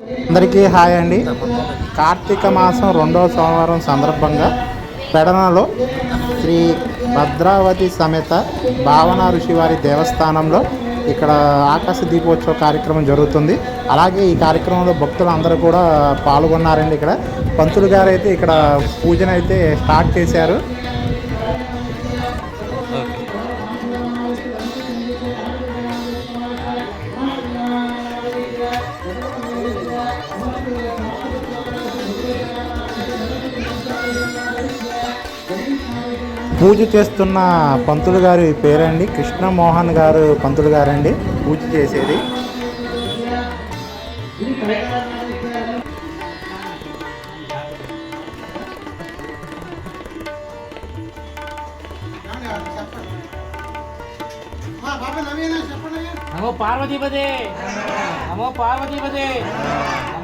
అందరికీ హాయ్ అండి. కార్తీక మాసం రెండవ సోమవారం సందర్భంగా పెడనలో శ్రీ భద్రావతి సమేత భావన ఋషివారి దేవస్థానంలో ఇక్కడ ఆకాశ దీపోత్సవ కార్యక్రమం జరుగుతుంది. అలాగే ఈ కార్యక్రమంలో భక్తులు అందరూ కూడా పాల్గొన్నారండి ఇక్కడ. పంతులు గారు అయితే ఇక్కడ పూజనైతే స్టార్ట్ చేశారు. పూజ చేస్తున్న పంతులు గారి పేరండి. కృష్ణమోహన్ గారు పంతులు గారండి. పూజ చేసేది. నమో పార్వతీపదే. నమో పార్వతీపదే. నమో పార్వతీపదే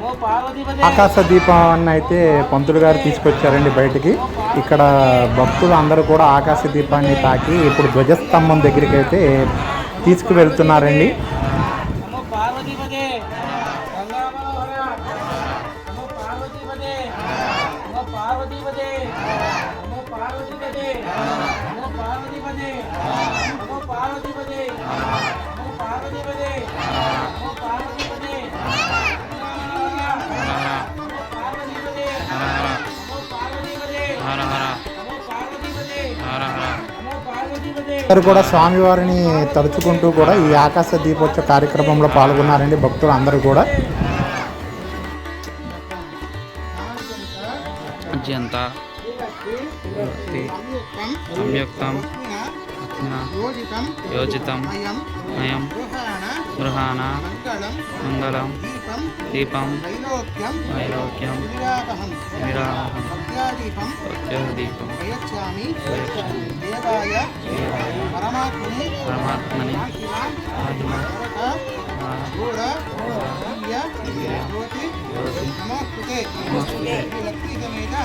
ఆకాశ దీపాన్ని అయితే పంతులు గారు తీసుకొచ్చారండి బయటికి. ఇక్కడ భక్తులు అందరూ కూడా ఆకాశ దీపాన్ని తాకి ఇప్పుడు ధ్వజస్తంభం దగ్గరికి అయితే తీసుకువెళ్తున్నారండి. పార్వతీపదే అందరూ కూడా స్వామివారిని తలుచుకుంటూ కూడా ఈ ఆకాశ దీపోత్సవ కార్యక్రమంలో పాల్గొన్నారండి భక్తులు అందరూ కూడా. అత్యంత సంయుక్తం యోజితం అయం గృహాణ మంగళం దీపం వైలోక్యం విరాహం సత్యదీపం పరమాత్మని ఆత్మ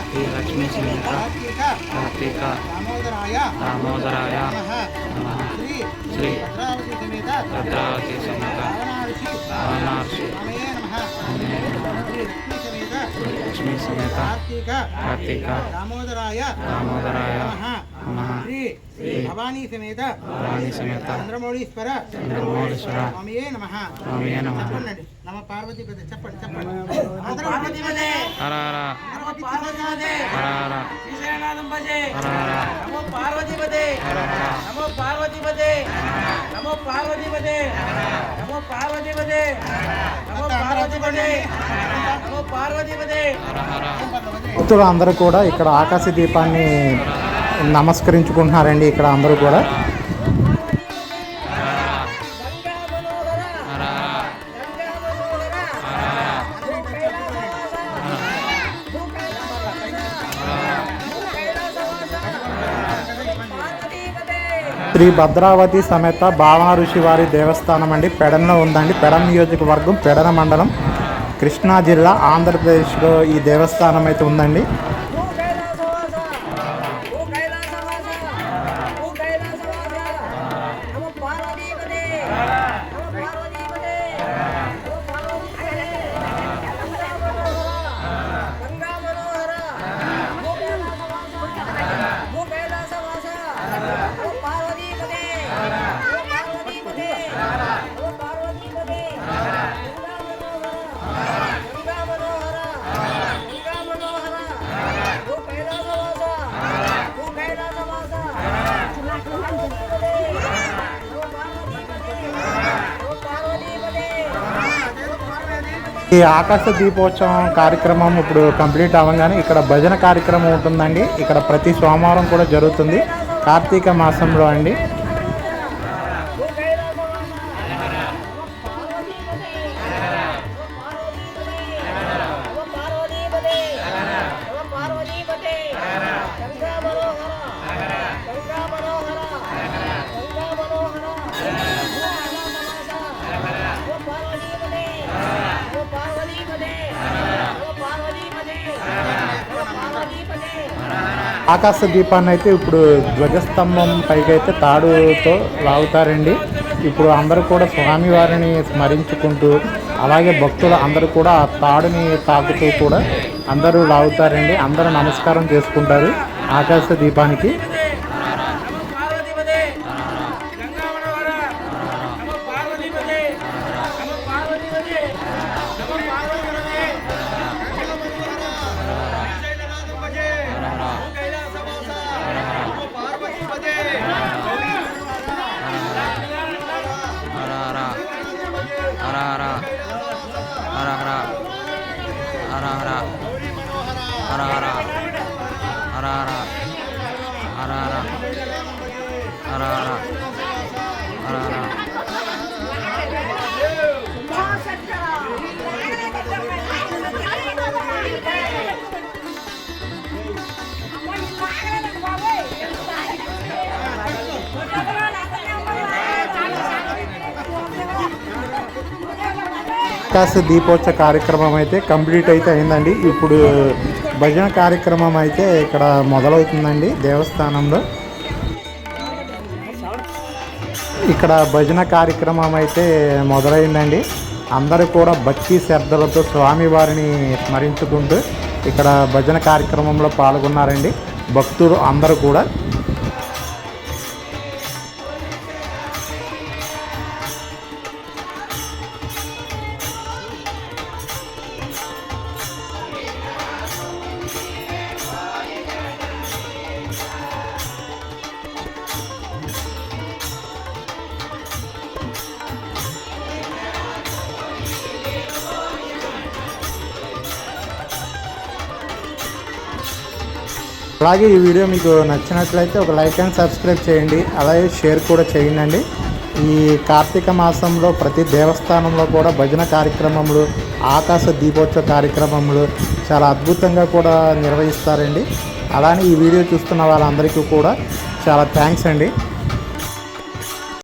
శ్రీ లక్ష్మీ సమేత కార్తీక దామోదరాయ నమః శ్రీ భద్రావతి సమేత వారణాసి లక్ష్మీ సమేత కార్తీక దామోదరాయ దామోదరాయ నమః. శ్రీ భవానీ సమేత వాణి సమేత చంద్రమౌళీశ్వర చంద్రమౌళీశ్వర స్వామియే నమ. స్వామియే నమః. చెప్పండి నమ పార్వతీ పద చెప్పండి చెప్పండి. పార్వతీపదే హర హర. నమో పార్వతీపదే హర హర. శ్రీశైలనాథం భజే హర హర. నమో పార్వతీపదే హర హర. నమో పార్వతీపదే నమో పార్వతీపదే నమో పార్వతీపదే. నమో పార్వతీపదే. నమో పార్వతీపదే. హర భక్తులు అందరూ కూడా ఇక్కడ ఆకాశ దీపాన్ని నమస్కరించుకుంటున్నారండి ఇక్కడ అందరూ కూడా. శ్రీ భద్రావతి సమేత భావన ఋషి వారి దేవస్థానం అండి. పెడంలో ఉందండి. పెడన్ నియోజకవర్గం పెడన మండలం కృష్ణా జిల్లా ఆంధ్రప్రదేశ్లో ఈ దేవస్థానం అయితే ఉందండి. ఈ ఆకాశ దీపోత్సవం కార్యక్రమం ఇప్పుడు కంప్లీట్ అవ్వగానే ఇక్కడ భజన కార్యక్రమం ఉంటుందండి. ఇక్కడ ప్రతి సోమవారం కూడా జరుగుతుంది. కార్తీక మాసంలో అండి. ఆకాశ దీపాన్ని అయితే ఇప్పుడు ధ్వజస్తంభం పైకి అయితే తాడుతో లాగుతారండి. ఇప్పుడు అందరూ కూడా స్వామివారిని స్మరించుకుంటూ అలాగే భక్తులు అందరూ కూడా ఆ తాడుని తాకుతూ కూడా అందరూ లాగుతారండి. అందరూ నమస్కారం చేసుకుంటారు ఆకాశ దీపానికి. రా కాస్త దీపోత్సవ కార్యక్రమం అయితే కంప్లీట్ అయితే అయిందండి. ఇప్పుడు భజన కార్యక్రమం అయితే ఇక్కడ మొదలవుతుందండి దేవస్థానంలో. ఇక్కడ భజన కార్యక్రమం అయితే మొదలైందండి. అందరూ కూడా భక్తి శ్రద్ధలతో స్వామివారిని స్మరించుకుంటూ ఇక్కడ భజన కార్యక్రమంలో పాల్గొన్నారండి. భక్తులు అందరూ కూడా. అలాగే ఈ వీడియో మీకు నచ్చినట్లయితే ఒక లైక్ అండ్ సబ్స్క్రైబ్ చేయండి. అలాగే షేర్ కూడా చేయండి ఈ కార్తీక మాసంలో ప్రతి దేవస్థానంలో కూడా భజన కార్యక్రమములు ఆకాశ దీపోత్సవ కార్యక్రమములు చాలా అద్భుతంగా కూడా నిర్వహిస్తారండి. అలానే ఈ వీడియో చూస్తున్న వాళ్ళందరికీ కూడా చాలా థ్యాంక్స్ అండి.